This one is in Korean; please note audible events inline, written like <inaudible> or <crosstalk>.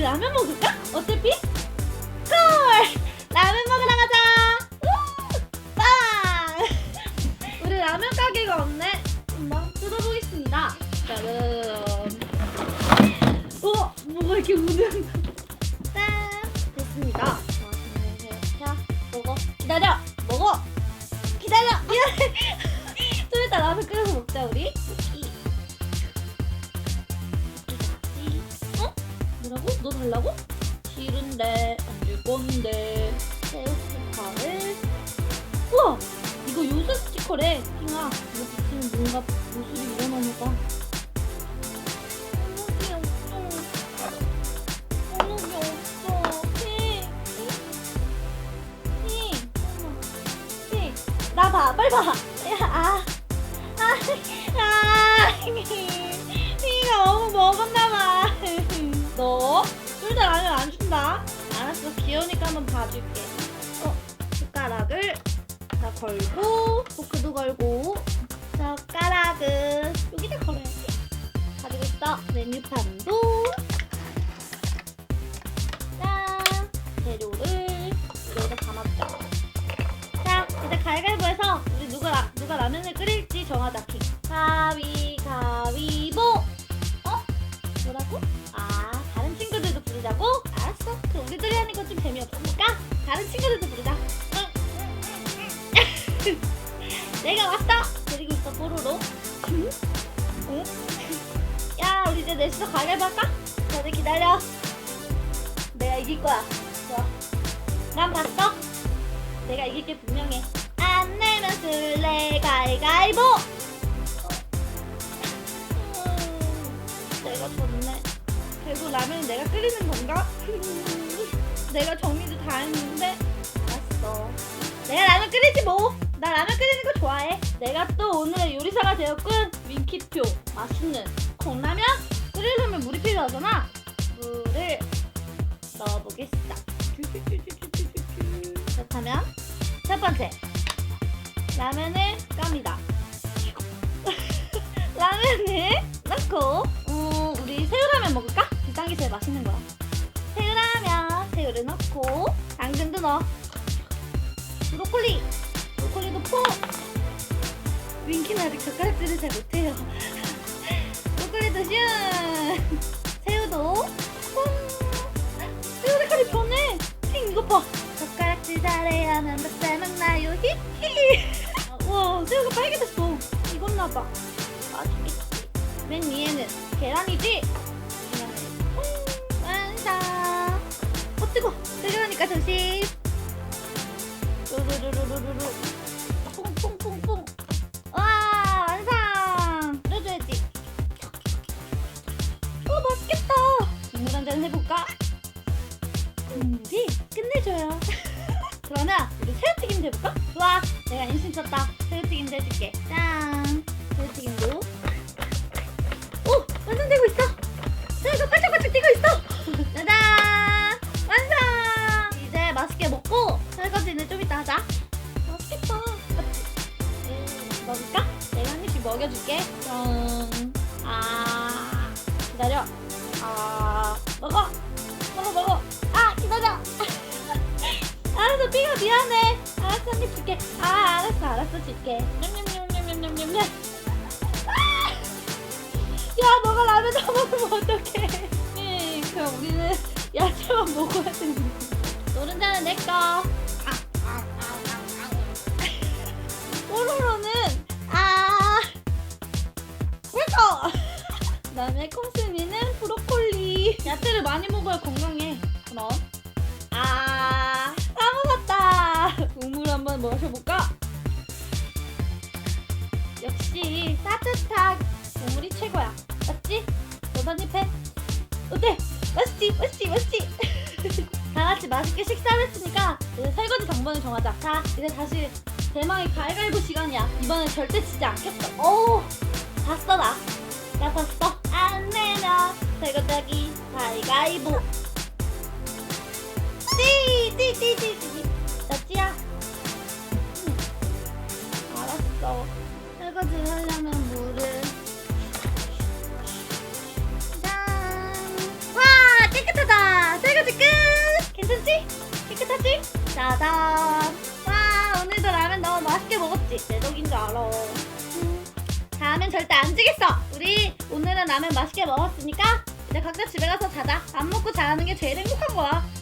라면 먹을까? 어차피? 콜! 라면 먹으러 가자! 우! 빵! <laughs> 우리 라면 가게가 없네. 한번 뜯어보겠습니다. 짜잔! 어? 뭐가 이렇게 우는 <laughs> 짠! 됐습니다. 자 먹어. 기다려 줄 건데 새우 스티커를 우와 이거 요술 스티커래 핑아 이거 붙이면 뭔가 모습이 일어나나 봐 어묵이 없어 어묵이 없어 핑 핑, 핑. 나 봐, 빨리 봐. 야, 아, 아, 아, 핑이가 너무 먹었나 봐. <laughs> 너, 둘다 라면 안 준다. 알았어, 귀여우니까 한번 봐줄게. 어, 숟가락을 다 걸고, 포크도 걸고, 젓가락은 여기다 걸어야지. 가지고 있어. 메뉴판도. 짠, 재료를 여기다 담았죠. 자, 이제 가위바위보해서 우리 누가 라, 누가 라면을 끓일지 정하자. 뽀로로. 응? 응? 야, 우리 이제 넷이서 가위바위보 할까? 다들 기다려. 내가 이길 거야. 좋아. 난 봤어. 내가 이길 게 분명해. 안 내면 술래 가위가위보. 음, 내가 졌네. 결국 라면은 내가 끓이는 건가? 내가 정리도 다 했는데. 알았어. 내가 라면 끓이지 뭐. 나 라면 끓이는 거 좋아해. 내가 또 오늘 요리사가 되었군. 민키표 맛있는 콩라면 끓이려면 물이 필요하잖아. 물을 넣어보겠어. 그렇다면 첫 번째 라면을 깝니다. <laughs> 라면을 넣고 음, 우리 새우라면 먹을까? 비싼 게 제일 맛있는 거야. 새우라면 새우를 넣고 당근도 넣어. 브로콜리 브로콜리도 포. 윙키는 아직 젓가락질을 잘 못해요. 브로콜리도 슝. 새우도 퐁. 새우 색깔이 변해. 핑 이거 봐. 젓가락질 잘해야만 밥잘 먹나요? 히히. 와 새우가 빨개졌어. 익었나 봐. 맛있겠지. 맨 위에는 계란이지. 음, 완성. 어 뜨거. 뜨거우니까 조심. 루루루루루루. 국물 한잔 해볼까? 국물이 끝내줘요. <laughs> 그러면 우리 새우튀김 해볼까? 좋아. 내가 인심 썼다. 새우튀김 해줄게. 짠. 새우튀김도. 오 완성되고 있어. 새우가 반짝반짝 뛰고 있어. <laughs> 짜잔. 완성. 이제 맛있게 먹고 설거지는 좀 이따 하자. 맛있겠다. 음, 먹을까? 내가 한 입씩 먹여줄게. 짠. 아 기다려. 아 먹어. 먹어 먹어. 아 기다려. 알았어 삐가 미안해. 알았어 한입 줄게. 아 알았어 알았어 줄게. 냠냠냠냠냠냠냠. 아! 야 너가 라면 다 먹으면 어떡해. 응, 그럼 우리는 야채만 먹어야 되는 거야. 노른자는 내 거. 아, 아, 아, 아, 아. 뽀로로는 아. 왜거? 그다음에 콩순이는 브로콜리. 야채를 많이 먹어야 건강해. 그럼 아, 다 먹었다. 국물 한번 마셔볼까? 역시 따뜻한 국물이 최고야. 맞지? 너도 한입 해. 어때? 맛있지? 맛있지? 맛있지? <laughs> 다 같이 맛있게 식사를 했으니까 이제 설거지 당번을 정하자. 자, 이제 다시 대망의 가위가위보 시간이야. 이번엔 절대 지지 않겠어. 오, 봤 무서워. 설거지 하려면 물을. 짠! 와! 깨끗하다! 설거지 끝! 괜찮지? 깨끗하지? 짜잔! 와! 오늘도 라면 너무 맛있게 먹었지? 내 덕인 줄 알아. 다음엔 절대 안 지겠어! 우리 오늘은 라면 맛있게 먹었으니까 이제 각자 집에 가서 자자. 밥 먹고 자는 게 제일 행복한 거야.